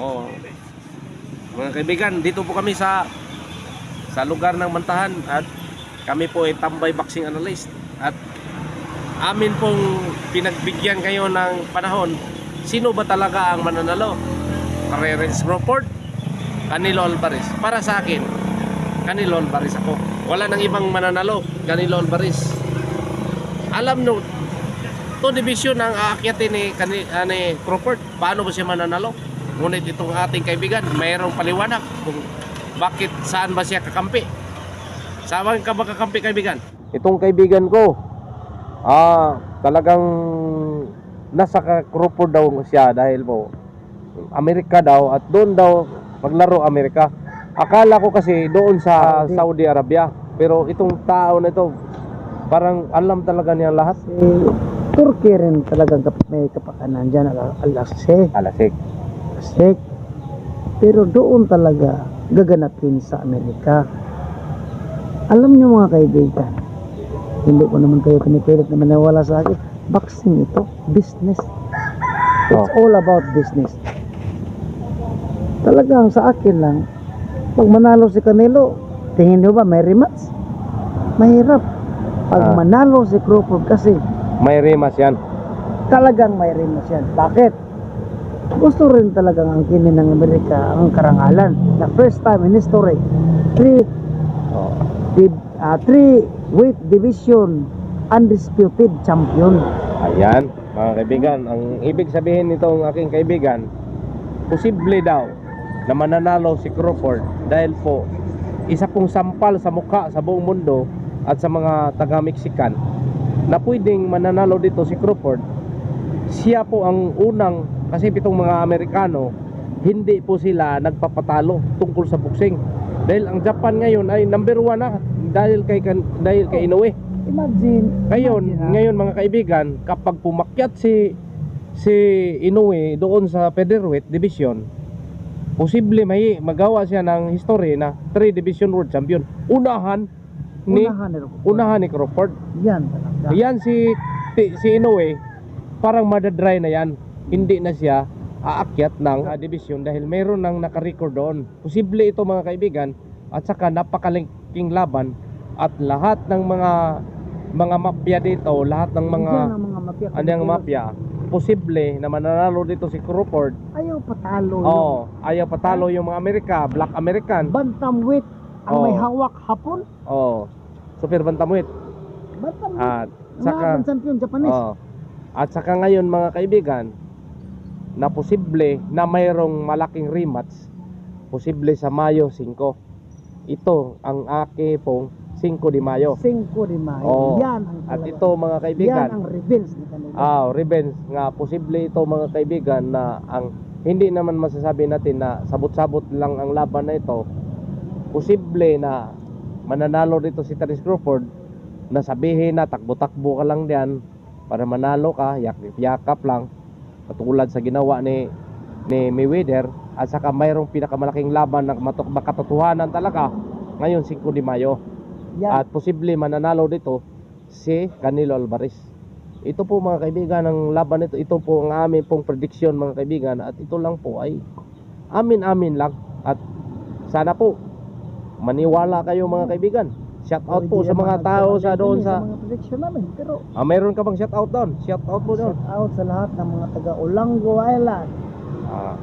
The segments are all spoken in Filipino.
Oh. Mga kaibigan, dito po kami sa sa lugar ng Mantahan at kami po ay tambay boxing analyst. At amin pong pinagbigyan kayo ng panahon sino ba talaga ang mananalo? Pareres Crawford Canelo Alvarez. Para sa akin Canelo Alvarez ako. Wala nang ibang mananalo Canelo Alvarez. Alam no to division ang aakyatin ni, ah, ni Crawford paano ba siya mananalo ngunit itong ating kaibigan mayroong paliwanag kung bakit saan ba siya kakampi. Saan ka ba kakampi kaibigan? Itong kaibigan ko ah talagang nasa Crawford daw siya dahil po Amerika daw at doon daw maglaro Amerika. Akala ko kasi doon sa Saudi. Arabia pero itong tao na ito parang alam talaga niya lahat. Si Turkey rin talagang may kapakanan dyan, al- Al-Aqsa, alasik Aztec. Pero doon talaga gaganapin sa Amerika. Alam niyo mga kaibigan, hindi ko naman kayo pinipilit na maniwala sa akin. Boxing ito, business. It's Oh. all about business. Talagang sa akin lang, pag manalo si Canelo, tingin niyo ba may rematch? Mahirap. Pag Ah. manalo si Crawford kasi may rimas yan talagang may rematch yan. Bakit? Gusto rin talagang ang kinin ng Amerika ang karangalan. The first time in history, three, oh. di- ah, three weight division undisputed champion. Ayan, mga kaibigan, ang ibig sabihin nitong aking kaibigan, posible daw na mananalo si Crawford dahil po isa pong sampal sa mukha sa buong mundo at sa mga taga-Mexican na pwedeng mananalo dito si Crawford. Siya po ang unang kasi pitong mga Amerikano hindi po sila nagpapatalo tungkol sa boxing. Dahil ang Japan ngayon ay number one na dahil kay dahil kay Inoue. Imagine. Ngayon, imagine, ha? ngayon mga kaibigan, kapag pumakyat si si Inoue doon sa featherweight division, posible may magawa siya ng history na 3 division world champion. Unahan ni Unahan ni Crawford. unahan ni Crawford. Yan talaga. Yan si si Inoue parang madadry na yan. Hindi na siya aakyat ng ah, division dahil mayroon nang naka-record doon. Posible ito mga kaibigan at saka napakalaking laban at lahat ng mga mga mafia dito, lahat ng mga mga mafia. ano yung mafia, posible na mananalo dito si Crawford. Ayaw patalo. Oh, ayaw patalo yung mga Amerika, Black American. Bantamweight ang may Oh. hawak hapon. Oh, super bantamweight. Bantamweight. At saka champion Japanese. Oh. At saka ngayon mga kaibigan, na posible na mayroong malaking rematch, posible sa Mayo 5. Ito ang aki pong 5 de Mayo. 5 de Mayo. Oh. Yan ang At ito mga Yan kaibigan, ang revenge ni Canelo. ah, revenge nga posible ito mga kaibigan na ang hindi naman masasabi natin na sabot-sabot lang ang laban na ito. Posible na mananalo dito si Terence Crawford na sabihin na takbo-takbo ka lang diyan para manalo ka, yakap lang katulad sa ginawa ni ni Mayweather at saka mayroong pinakamalaking laban na matok- makatotohanan talaga ngayon 5 de Mayo Yan. at posible mananalo dito si Canelo Alvarez. Ito po mga kaibigan ang laban nito. Ito po ang aming pong prediction mga kaibigan at ito lang po ay amin-amin lang at sana po maniwala kayo mga kaibigan. Shout out po sa mga tao sa doon sa mga prediction namin. Pero ah, mayroon ka bang shout out doon? Shout out po doon. shout out sa lahat ng mga taga Olango Island. Ah,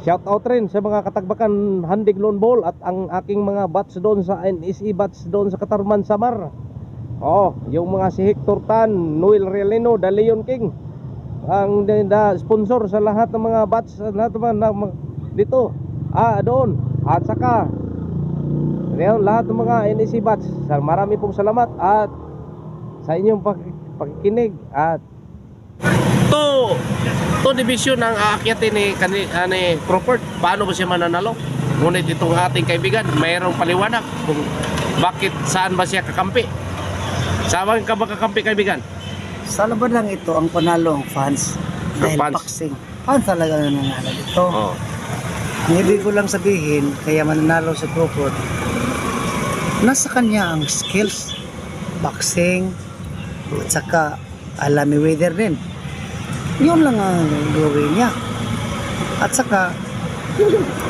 shout out rin sa mga katagbakan Handig Lone Ball at ang aking mga bats doon sa NSE bats doon sa Katarman Samar. Oh, yung mga si Hector Tan, Noel Realino, The Leon King. Ang da, da- sponsor sa lahat ng mga bats, sa lahat ng mga na- mga- dito. Ah, doon. At saka Ngayon, lahat ng mga bats, sa marami pong salamat at sa inyong pag- pakikinig at to to division ang aakyatin ni, kani, ah, ni Crawford paano ba siya mananalo ngunit itong ating kaibigan mayroong paliwanag kung bakit saan ba siya kakampi saan ka ba kakampi kaibigan Sa laban lang ito ang panalo ng fans. Dahil fans. boxing. Fans talaga na nanalo dito. oh. Ang ibig ko lang sabihin, kaya mananalo si Crawford, nasa kanya ang skills, boxing, at saka alam weather din. Yun lang ang gawin niya. At saka,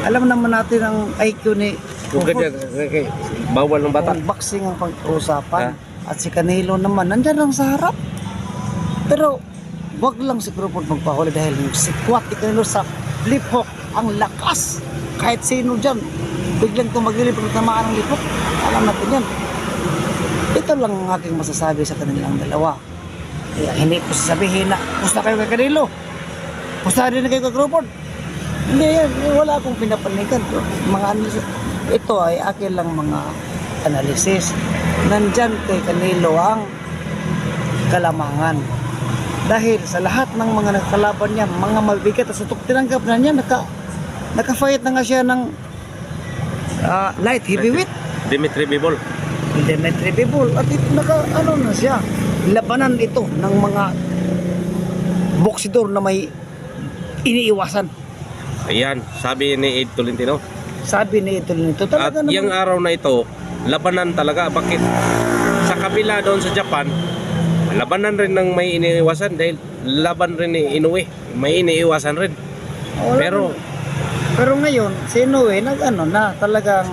Alam naman natin ang IQ ni okay, bawal ng bata. Boxing ang pag-uusapan at si Canelo naman nandyan lang sa harap. Pero wag lang si Crawford magpahuli dahil yung sikwat ni Canelo sa flip hook ang lakas. Kahit sino dyan, biglang tumagilip ng tamaan ng lip hook. Alam natin yan. Ito lang ang aking masasabi sa kanilang dalawa. Kaya hindi ko sasabihin na, pusta kayo kay Canelo. Pusta rin kayo kay Crawford. Hindi yan, wala akong pinapanigan. Mga analysis. Ito ay akin lang mga analysis. Nandyan kay Canelo ang kalamangan. Dahil sa lahat ng mga nakalaban niya, mga mabigat at sutok tinanggap na niya, naka, naka-fight na nga siya ng ah, light heavyweight. Dimitri Bibol. Dimitri Bivol at ito, naka ano na siya labanan ito ng mga boksidor na may iniiwasan Ayan, sabi ni Ed Tolentino. sabi ni nito At talaga yung naman araw na ito, labanan talaga. Bakit? Sa kabila doon sa Japan, labanan rin ng may iniiwasan dahil laban rin ni Inoue. May iniiwasan rin. Wala Pero pero ngayon si Inoue nag ano na talagang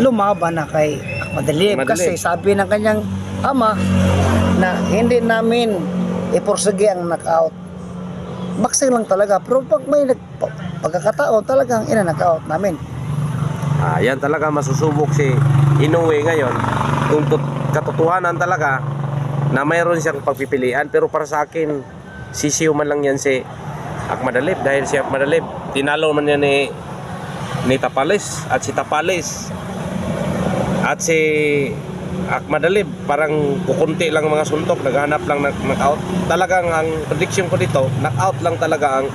lumaban na kay Madalib Madalib. kasi sabi ng kanyang ama na hindi namin iporsige ang knockout boxing lang talaga pero pag may nag, pagkakataon talagang ina-knockout namin ah, yan talaga masusubok si Inoue ngayon. Kung katotohanan talaga na mayroon siyang pagpipilian. Pero para sa akin, sisiw man lang yan si Akmadalib. Dahil si Akmadalib, tinalo man yan ni, ni Tapales. At si Tapales at si Akmadalib, parang kukunti lang ang mga suntok, naghanap lang ng knockout. Talagang ang prediction ko dito, knockout lang talaga ang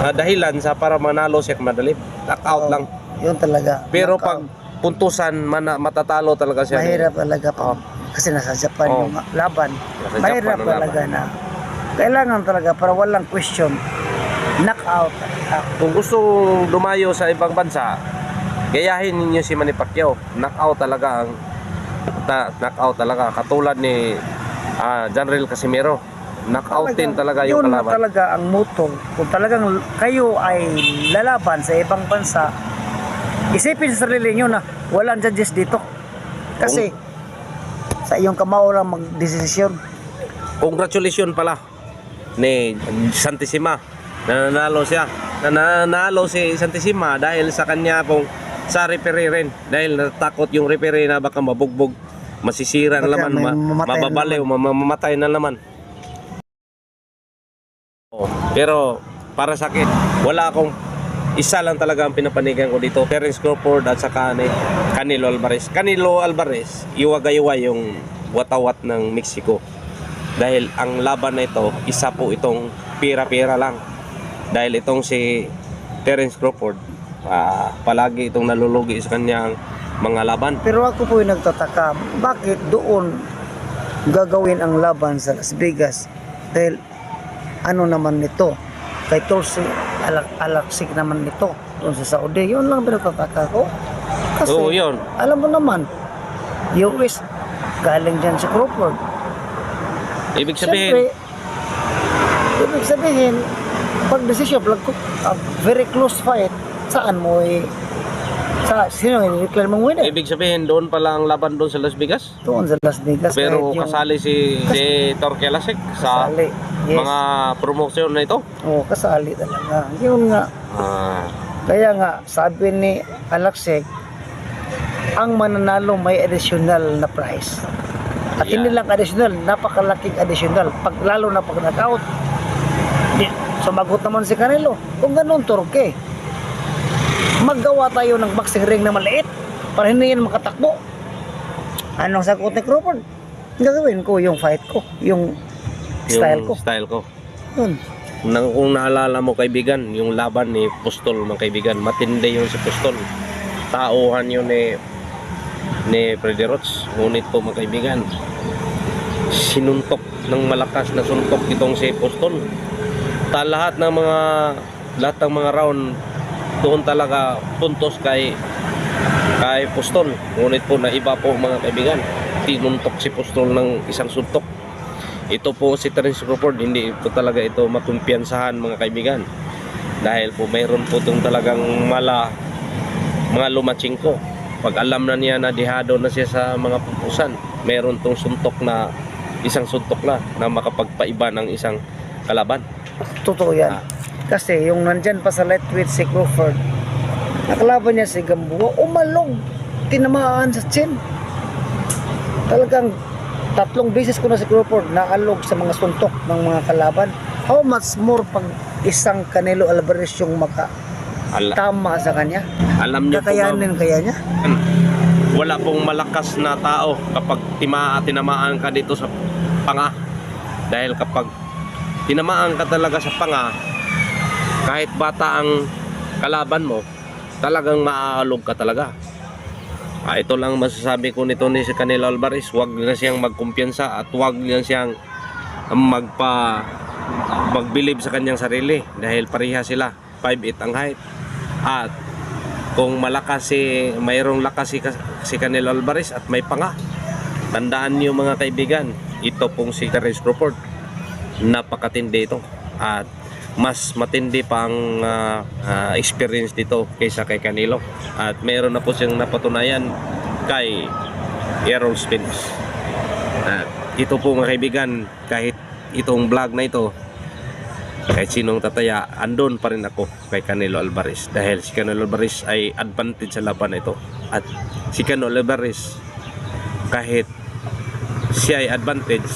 ah, dahilan sa para manalo si Akmadalib. Knockout Oo, lang. yun talaga Pero Knockout. pag puntusan, mana, matatalo talaga siya. mahirap talaga pa kasi nasa Japan Oo. yung laban Nasa mahirap Japan talaga na kailangan talaga para walang question knockout Kung gusto dumayo sa ibang bansa, gayahin ninyo si Manny Pacquiao. Knockout talaga ang ta, knockout talaga katulad ni ah, Janrel Casimiro. Knockout din talaga yung yun kalaban. talaga ang moto kung talagang kayo ay lalaban sa ibang bansa isipin sa sarili nyo na walang judges dito kasi sa iyong kamao lang magdesisyon Congratulations pala ni Santissima na nanalo siya. Na nanalo si Santissima dahil sa kanya pong sa referee rin. Dahil natakot yung referee na baka mabugbog, masisira na Baka naman, may ma- mamatay na mababaliw, ma- mamatay na naman. Oh, Pero para sa akin, wala akong isa lang talaga ang pinapanigan ko dito. Terence Crawford at saka ni Canelo Alvarez. Canelo Alvarez, iwaga-iwa yung watawat ng Mexico. Dahil ang laban na ito, isa po itong pira-pira lang. Dahil itong si Terence Crawford, ah, palagi itong nalulugi sa kanyang mga laban. Pero ako po yung nagtataka, bakit doon gagawin ang laban sa Las Vegas? Dahil ano naman nito? Kay Tulsi, alak alaksik naman nito doon sa Saudi. Yun lang pinagtataka ko. Kasi Oo, yun. alam mo naman, US, galing dyan si Crawford. Ibig sabihin, Siyempre, ibig sabihin, pag decision, pag, uh, very close fight, saan mo i- sa sino yung declare mong winner? ibig sabihin doon pala ang laban doon sa Las Vegas. Doon sa Las Vegas. Pero yung kasali si, si Torque Lasek sa kasali. Yes. mga promosyon na ito. Oo, kasali talaga. Yun nga. Ah, Kaya nga, sabi ni Alaksek, ang mananalo may additional na price. At Yeah. hindi lang additional, napakalaking additional. Pag lalo na pag knockout, sumagot naman si Canelo. Kung ganun, Turke, maggawa tayo ng boxing ring na maliit para hindi yan makatakbo. Anong sagot ni Crawford? Gagawin ko yung fight ko, yung style yung ko. Style ko. Yun. Nang kung naalala mo kaibigan, yung laban ni Pustol mga kaibigan, matindi yun si Pustol. Tauhan yun ni ni Freddy Roach. Ngunit po mga kaibigan, sinuntok ng malakas na suntok itong si Pustol. Ta lahat ng mga lahat ng mga round doon talaga puntos kay kay Pustol. Ngunit po na iba po mga kaibigan, tinuntok si Pustol ng isang suntok. Ito po si Terence Crawford, hindi po talaga ito makumpiyansahan mga kaibigan. Dahil po mayroon po itong talagang mala mga lumatsing ko. Pag alam na niya na dihado na siya sa mga pupusan, mayroon tong suntok na isang suntok na na makapagpaiba ng isang kalaban. Totoo yan. Ah. Kasi yung nandyan pa sa lightweight si Crawford, nakalaban niya si Gamboa, umalog, tinamaan sa chin. Talagang tatlong beses ko na si Crawford naalog sa mga suntok ng mga kalaban. How much more pag isang Canelo Alvarez yung makatama Ala, sa kanya? alam niyo po Kakayanin kaya niya? wala pong malakas na tao kapag tima, tinamaan ka dito sa panga. Dahil kapag tinamaan ka talaga sa panga, kahit bata ang kalaban mo, talagang maaalog ka talaga. Ah, ito lang masasabi ko nito ni si Canelo Alvarez, huwag na siyang magkumpiyansa at huwag na siyang magpa magbilib sa kanyang sarili dahil pareha sila. 5'8 ang height. At kung malakas si mayroong lakas si, si Canelo Alvarez at may panga tandaan niyo mga kaibigan ito pong si Terence Crawford napakatindi ito. At mas matindi pang ah, ah, experience dito kaysa kay Canelo. At mayroon na po siyang napatunayan kay Errol Spence. At ito po mga kaibigan kahit itong vlog na ito kahit sinong tataya, andon pa rin ako kay Canelo Alvarez. Dahil si Canelo Alvarez ay advantage sa laban na ito. At si Canelo Alvarez kahit siya ay advantage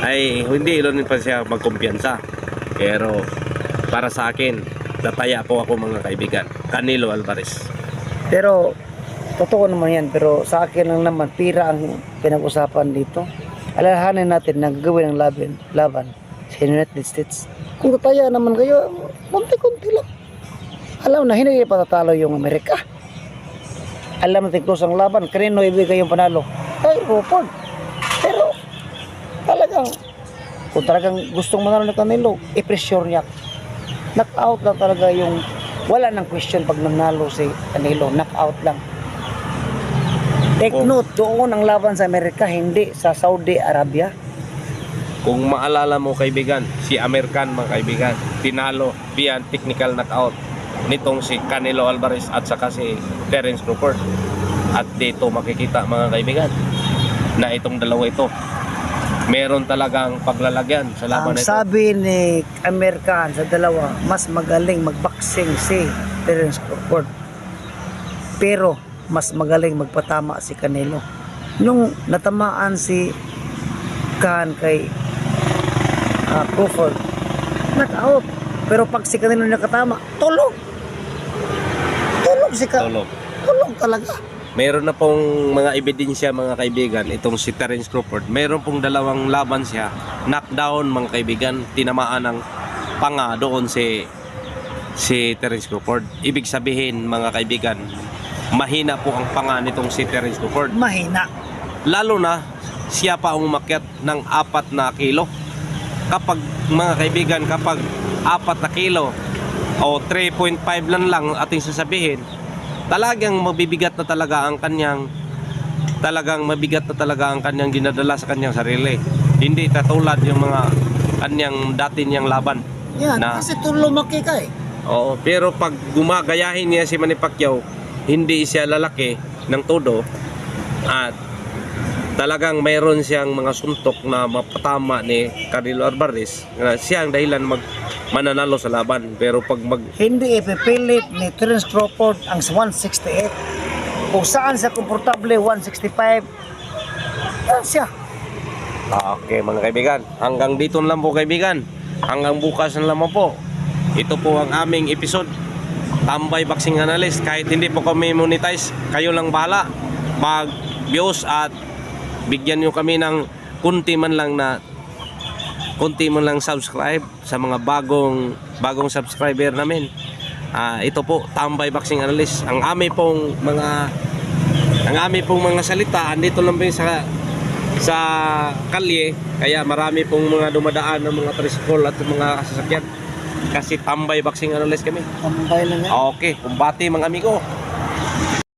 ay hindi ilonin pa siya magkumpiyansa pero para sa akin tataya po ako mga kaibigan Canelo Alvarez Pero, totoo naman yan. Pero sa akin lang naman, pira ang pinag-usapan dito. Alalahanin natin na gagawin ng laban, laban sa United States. Kung tataya naman kayo, konti-konti lang. Alam na, hindi patatalo yung Amerika. Alam natin close ang laban, kanino ibigay yung panalo? Ay, Rupert. Pero, talagang, kung talagang gustong manalo ni Canelo, i-pressure niya. Knock-out lang talaga yung wala nang question pag nanalo si Canelo, knock-out lang. Take Oh. note, doon ang laban sa Amerika, hindi sa Saudi Arabia. Kung maalala mo kaibigan, si American mga kaibigan, tinalo via technical knockout nitong si Canelo Alvarez at saka si Terence Crawford. At dito makikita mga kaibigan na itong dalawa ito meron talagang paglalagyan sa laban Ang na ito. sabi ni American sa dalawa, mas magaling magboxing si Terence Crawford. Pero mas magaling magpatama si Canelo. Nung natamaan si Khan kay ah, Crawford, knock out. Pero pag si Canelo nakatama, tulog. Tulog si Khan. Tulog. Tulog talaga. Meron na pong mga ebidensya mga kaibigan itong si Terence Crawford. Meron pong dalawang laban siya. Knockdown mga kaibigan, tinamaan ng panga doon si si Terence Crawford. Ibig sabihin mga kaibigan, mahina po ang panga nitong si Terence Crawford. Mahina. Lalo na siya pa umakyat ng apat na kilo. Kapag mga kaibigan, kapag apat na kilo o 3.5 lang lang ating sasabihin, talagang mabibigat na talaga ang kanyang talagang mabigat na talaga ang kanyang dinadala sa kanyang sarili. Hindi katulad yung mga kanyang dati niyang laban. Yan, Na- kasi tulumaki ka eh. Oo, pero pag gumagayahin niya si Manny Pacquiao, hindi siya lalaki ng todo at talagang mayroon siyang mga suntok na mapatama ni Canelo Alvarez na siya ang dahilan mag mananalo sa laban pero pag mag hindi ipipilit ni Terence Crawford ang 168 kung saan siya komportable 165 yan siya Okay mga kaibigan, hanggang dito na lang po kaibigan. Hanggang bukas na lamang po. Ito po ang aming episode. Tambay Boxing Analyst. Kahit hindi po kami monetize, kayo lang bahala. Mag-views at bigyan nyo kami ng kunti man lang na kunti man lang subscribe sa mga bagong bagong subscriber namin. Ah, ito po Tambay Boxing Analyst. Ang aming pong mga ang aming pong mga salita andito lang po sa sa kalye. Kaya marami pong mga dumadaan ng mga tricycle at mga sasakyan. Kasi tambay boxing analyst kami. Tambay lang yan. Okay kumbati mga amigo